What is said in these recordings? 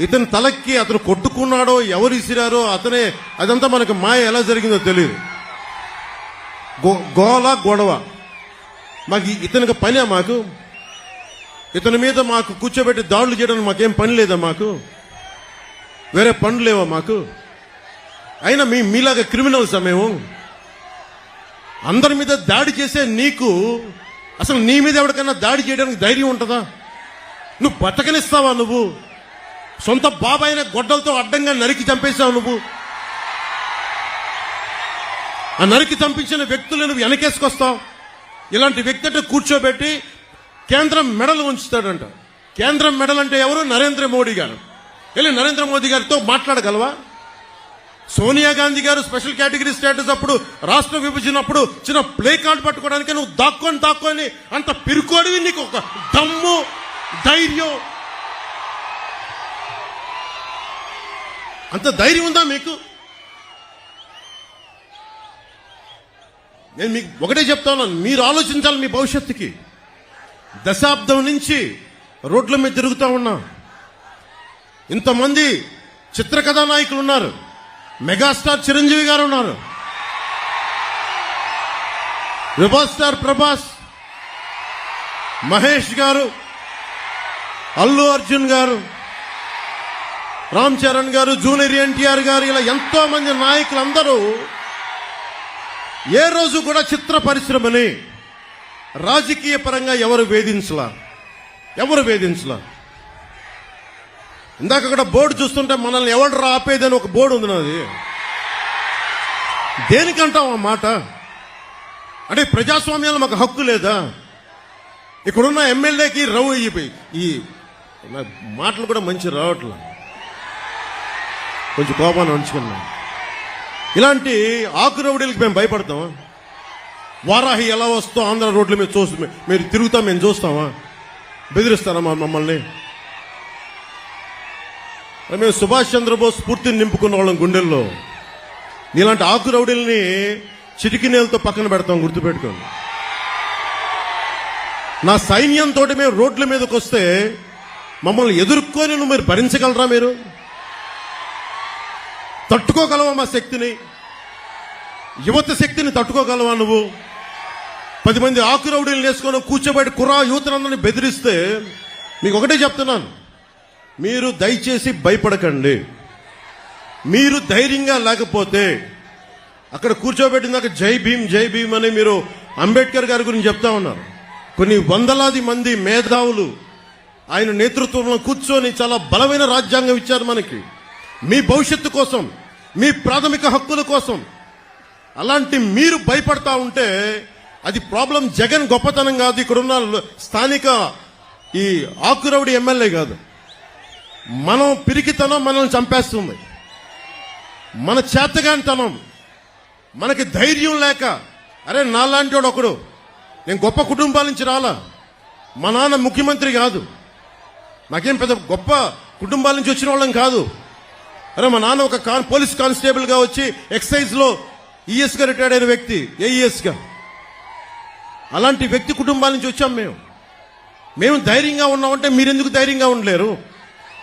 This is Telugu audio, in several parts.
ఇతని తలకి అతను కొట్టుకున్నాడో ఎవరు ఇసిరారో అతనే అదంతా మనకు మాయ ఎలా జరిగిందో తెలియదు గో- గోల గొడవ. మాకు ఇతనికి పనే మాకు. ఇతని మీద మాకు కూర్చోబెట్టి దాడులు చేయడానికి మాకేం పని లేదా మాకు? వేరే పనులు లేవా మాకు? అయినా మీ మీలాగా క్రిమినల్స్ మేము? అందరి మీద దాడి చేసే నీకు అసలు నీ మీద ఎవరికైనా దాడి చేయడానికి ధైర్యం ఉంటుందా? నువ్వు బతకనిస్తావా నువ్వు? సొంత బాబాయిన గొడ్డలతో అడ్డంగా నరికి చంపేశావు నువ్వు. ఆ నరికి చంపించిన వ్యక్తులను నువ్వు వెనకేసుకొస్తావు. ఇలాంటి వ్యక్తి అంటే కూర్చోబెట్టి కేంద్రం మెడలు ఉంచుతాడంట. కేంద్రం మెడల్ అంటే ఎవరు? నరేంద్ర మోడీ గారు. వెళ్ళి నరేంద్ర మోదీ గారితో మాట్లాడగలవా? సోనియా గాంధీ గారు స్పెషల్ కేటగిరీ స్టేటస్ అప్పుడు రాష్ట్ర విభజన అప్పుడు చిన్న ప్లే కార్డ్ పట్టుకోవడానికి నువ్వు దాక్కొని దాక్కొని అంత పిరుకోడివి నీకు ఒక దమ్ము ధైర్యం అంత ధైర్యం ఉందా మీకు? నేను మీకు ఒకటే చెప్తా ఉన్నాను. మీరు ఆలోచించాలి మీ భవిష్యత్తుకి. దశాబ్దం నుంచి రోడ్ల మీద తిరుగుతూ ఉన్నా. ఇంతమంది చిత్రకథా నాయకులు ఉన్నారు. మెగాస్టార్ చిరంజీవి గారు ఉన్నారు. రెబల్ స్టార్ ప్రభాస్ మహేష్ గారు అల్లు అర్జున్ గారు రామ్ చరణ్ గారు జూనియర్ ఎన్టీఆర్ గారు ఇలా ఎంతో మంది నాయకులందరూ ఏ రోజు కూడా చిత్ర పరిశ్రమని రాజకీయ పరంగా ఎవరు వేధించలా? ఎవరు వేధించలా? ఇందాక అక్కడ బోర్డు చూస్తుంటే మనల్ని ఎవడు ఆపేదని ఒక బోర్డు ఉంది నాది. దేనికంటాం ఆ మాట? అంటే ప్రజాస్వామ్యంలో మాకు హక్కు లేదా? ఇక్కడున్న ఎమ్మెల్యేకి రవ్వు ఈ- ఈ మాటలు కూడా మంచి రావట్లేదు కొంచెం కోపాన్ని ఉంచుకున్నాం. ఇలాంటి ఆకురౌడులకి మేము భయపడతాం. వారాహి ఎలా వస్తో ఆంధ్ర రోడ్లు మీద చూస్తూ మీరు తిరుగుతాం మేము చూస్తామా? బెదిరిస్తారా మమ్మల్ని? మేము సుభాష్ చంద్రబోస్ స్ఫూర్తిని నింపుకున్న వాళ్ళం గుండెల్లో. ఇలాంటి ఆకు రౌడీల్ని చిటికి నేలతో పక్కన పెడతాం గుర్తుపెట్టుకోండి. నా సైన్యంతో మేము రోడ్ల మీదకి వస్తే మమ్మల్ని ఎదుర్కొని నువ్వు మీరు భరించగలరా మీరు? తట్టుకోగలవా మా శక్తిని? యువత శక్తిని తట్టుకోగలవా నువ్వు? పది మంది ఆకురౌడీలు వేసుకొని కూర్చోబెట్టి కుర్రా యువతనందరిని బెదిరిస్తే మీకు ఒకటే చెప్తున్నాను. మీరు దయచేసి భయపడకండి. మీరు ధైర్యంగా లేకపోతే అక్కడ కూర్చోబెట్టినాక జై భీమ్ జై భీమ్ అని మీరు అంబేద్కర్ గారి గురించి చెప్తా ఉన్నారు. కొన్ని వందలాది మంది మేధావులు ఆయన నేతృత్వంలో కూర్చొని చాలా బలమైన రాజ్యాంగం ఇచ్చారు మనకి. మీ భవిష్యత్తు కోసం మీ ప్రాథమిక హక్కుల కోసం. అలాంటి మీరు భయపడతా ఉంటే అది ప్రాబ్లం జగన్ గొప్పతనం కాదు. ఇక్కడున్న ఉన్న స్థానిక ఈ ఆకురవుడి ఎమ్మెల్యే కాదు. మనం పిరికితనం మనల్ని చంపేస్తుంది. మన చేతగానితనం. మనకి ధైర్యం లేక అరే నాలాంటి వాడు ఒకడు. నేను గొప్ప కుటుంబాల నుంచి రాలా. మా నాన్న ముఖ్యమంత్రి కాదు. నాకేం పెద్ద గొప్ప కుటుంబాల నుంచి వచ్చిన వాళ్ళం కాదు. అరే మా నాన్న ఒక కాన్ పోలీస్ కానిస్టేబుల్గా వచ్చి ఎక్సైజ్లో ఈఎస్గా రిటైర్డ్ అయిన వ్యక్తి ఏఈఎస్గా. అలాంటి వ్యక్తి కుటుంబాల నుంచి వచ్చాం మేము. మేము ధైర్యంగా ఉన్నామంటే మీరెందుకు ధైర్యంగా ఉండలేరు?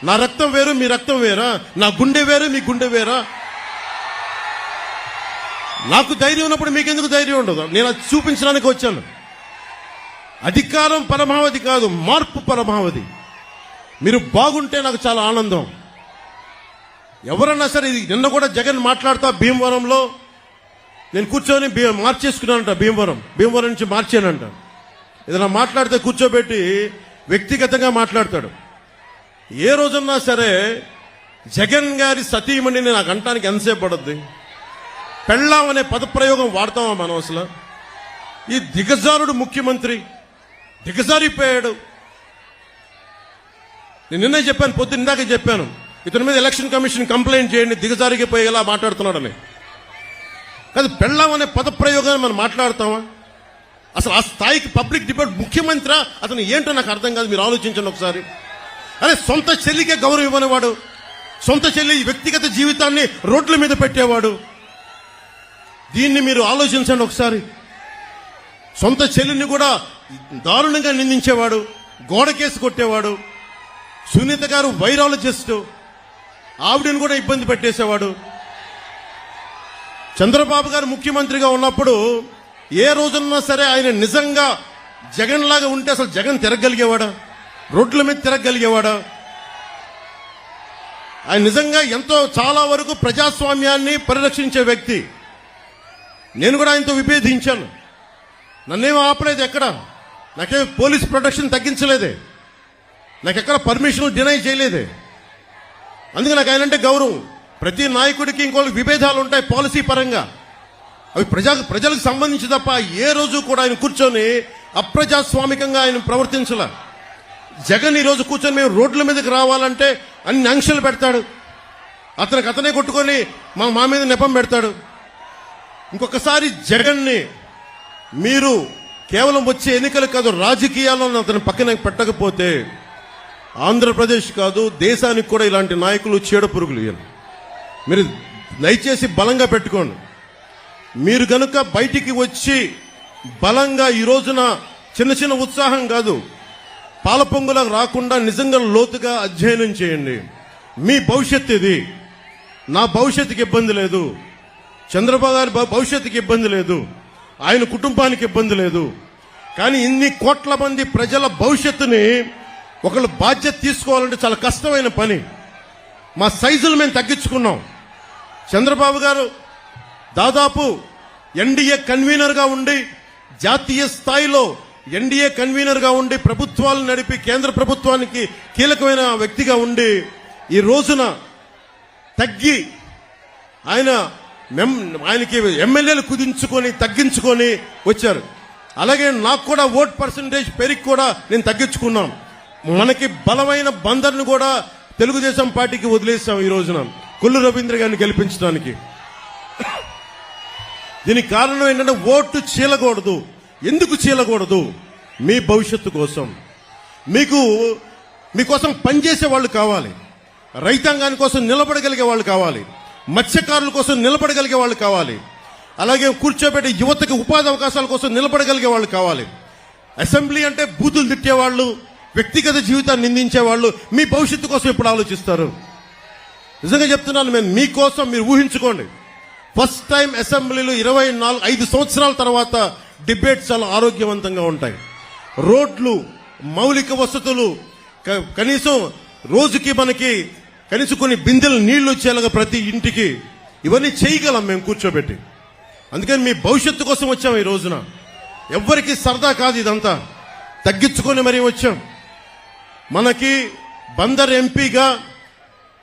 నా రక్తం వేరు మీ రక్తం వేరా? నా గుండె వేరు మీ గుండె వేరా? నాకు ధైర్యం ఉన్నప్పుడు మీకెందుకు ధైర్యం ఉండదు? నేను అది చూపించడానికి వచ్చాను. అధికారం పరమావధి కాదు మార్పు పరమావధి. మీరు బాగుంటే నాకు చాలా ఆనందం. ఎవరన్నా సరే ఇది నిన్న కూడా జగన్ మాట్లాడుతా భీమవరంలో. నేను కూర్చొని మార్చేసుకున్నానంట భీమవరం. భీమవరం నుంచి మార్చానంట. ఏదైనా మాట్లాడితే కూర్చోబెట్టి వ్యక్తిగతంగా మాట్లాడతాడు. ఏ రోజున్నా సరే జగన్ గారి సతీమణిని నాకు అంటానికి ఎంతసేపు పడుద్ది? పెళ్ళాం అనే పదప్రయోగం వాడతామా మనం అసలు? ఈ దిగజారుడు ముఖ్యమంత్రి దిగజారిపోయాడు. నేను నిన్నే చెప్పాను పొద్దున్న ఇందాక చెప్పాను. ఇతని మీద ఎలక్షన్ కమిషన్ కంప్లైంట్ చేయండి దిగజారిగిపోయేలా మాట్లాడుతున్నాడని. కాదు పెళ్ళాం అనే పదప్రయోగాన్ని మనం మాట్లాడతామా? అసలు ఆ స్థాయికి పబ్లిక్ డిబేట్ ముఖ్యమంత్రి? అతను ఏంటో నాకు అర్థం కాదు మీరు ఆలోచించండి ఒకసారి. అరే సొంత చెల్లికే గౌరవం ఇవ్వనివాడు సొంత చెల్లి వ్యక్తిగత జీవితాన్ని రోడ్ల మీద పెట్టేవాడు. దీన్ని మీరు ఆలోచించండి ఒకసారి. సొంత చెల్లిని కూడా దారుణంగా నిందించేవాడు గోడకేసి కొట్టేవాడు. సునీత గారు వైరాలజిస్టు. ఆవిడని కూడా ఇబ్బంది పెట్టేసేవాడు. చంద్రబాబు గారు ముఖ్యమంత్రిగా ఉన్నప్పుడు ఏ రోజున్నా సరే ఆయన నిజంగా జగన్ లాగా ఉంటే అసలు జగన్ తిరగలిగేవాడా? రోడ్ల మీద తిరగలిగేవాడా? ఆయన నిజంగా ఎంతో చాలా వరకు ప్రజాస్వామ్యాన్ని పరిరక్షించే వ్యక్తి. నేను కూడా ఆయనతో విభేదించాను. నన్నేం ఆపలేదు ఎక్కడ? నాకే పోలీస్ ప్రొటెక్షన్ తగ్గించలేదే. నాకు ఎక్కడ పర్మిషన్ డినై చేయలేదే. అందుకే నాకు ఆయన అంటే గౌరవం. ప్రతి నాయకుడికి ఇంకోళ్ళకి విభేదాలు ఉంటాయి పాలసీ పరంగా. అవి ప్రజా ప్రజలకు సంబంధించి తప్ప ఏ రోజు కూడా ఆయన కూర్చొని అప్రజాస్వామికంగా ఆయన ప్రవర్తించాల. జగన్ ఈ రోజు కూర్చొని మేము రోడ్ల మీదకి రావాలంటే అన్ని ఆంక్షలు పెడతాడు. అతనికి అతనే కొట్టుకొని మా మా మీద నెపం పెడతాడు. ఇంకొకసారి జగన్ని మీరు కేవలం వచ్చే ఎన్నికలు కాదు రాజకీయాల్లో అతను పక్కన పెట్టకపోతే ఆంధ్రప్రదేశ్ కాదు దేశానికి కూడా ఇలాంటి నాయకులు చీడ పురుగులు మీరు దయచేసి బలంగా పెట్టుకోండి. మీరు కనుక బయటికి వచ్చి బలంగా ఈ రోజున చిన్న చిన్న ఉత్సాహం కాదు పాలపొంగులా రాకుండా నిజంగా లోతుగా అధ్యయనం చేయండి. మీ భవిష్యత్తు ఇది. నా భవిష్యత్తుకి ఇబ్బంది లేదు. చంద్రబాబు గారి భవిష్యత్తుకి ఇబ్బంది లేదు. ఆయన కుటుంబానికి ఇబ్బంది లేదు. కానీ ఇన్ని కోట్ల మంది ప్రజల భవిష్యత్తుని ఒకళ్ళు బాధ్యత తీసుకోవాలంటే చాలా కష్టమైన పని. మా సైజులు మేము తగ్గించుకున్నాం. చంద్రబాబు గారు దాదాపు ఎన్డీఏ కన్వీనర్గా ఉండి జాతీయ స్థాయిలో ఎన్డీఏ కన్వీనర్గా ఉండి ప్రభుత్వాలు నడిపి కేంద్ర ప్రభుత్వానికి కీలకమైన వ్యక్తిగా ఉండి ఈ రోజున తగ్గి ఆయన ఆయనకి ఎమ్మెల్యేలు కుదించుకొని తగ్గించుకొని వచ్చారు. అలాగే నాకు కూడా ఓట్ పర్సంటేజ్ పెరిగి కూడా నేను తగ్గించుకున్నాను మనకి బలమైన బందర్ను కూడా తెలుగుదేశం పార్టీకి వదిలేసాం ఈ రోజున. కొల్లు రవీంద్ర గారిని గెలిపించడానికి. దీనికి కారణం ఏంటంటే ఓటు చీలకూడదు. ఎందుకు చీలకూడదు? మీ భవిష్యత్తు కోసం. మీకు మీకోసం పనిచేసే వాళ్ళు కావాలి. రైతాంగాని కోసం నిలబడగలిగే వాళ్ళు కావాలి. మత్స్యకారుల కోసం నిలబడగలిగే వాళ్ళు కావాలి. అలాగే కూర్చోబెట్టే యువతకి ఉపాధి అవకాశాల కోసం నిలబడగలిగే వాళ్ళు కావాలి. అసెంబ్లీ అంటే బూతులు తిట్టేవాళ్ళు. వ్యక్తిగత జీవితాన్ని నిందించే వాళ్ళు మీ భవిష్యత్తు కోసం ఎప్పుడు ఆలోచిస్తారు? నిజంగా చెప్తున్నాను మేము మీకోసం మీరు ఊహించుకోండి. ఫస్ట్ టైం అసెంబ్లీలో ఇరవై నాలుగు ఐదు సంవత్సరాల తర్వాత డిబేట్స్ చాలా ఆరోగ్యవంతంగా ఉంటాయి. రోడ్లు మౌలిక వసతులు క- కనీసం రోజుకి మనకి కనీసం కొన్ని బిందెలు నీళ్ళు వచ్చేలాగా ప్రతి ఇంటికి ఇవన్నీ చేయగలం మేము కూర్చోబెట్టి. అందుకని మీ భవిష్యత్తు కోసం వచ్చాం ఈ రోజున. ఎవ్వరికి సరదా కాదు ఇదంతా. తగ్గించుకొని మరీ వచ్చాం. మనకి బందర్ ఎంపీగా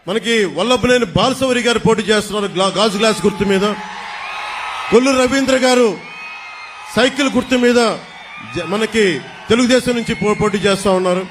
మనకి వల్లభులేని బాలసౌరి గారు పోటీ చేస్తున్నారు గ్లా- గాజు గ్లాస్ గుర్తు మీద. కొల్లు రవీంద్ర గారు సైకిల్ గుర్తు మీద జ- మనకి తెలుగుదేశం నుంచి పో- పోటీ చేస్తూ ఉన్నారు.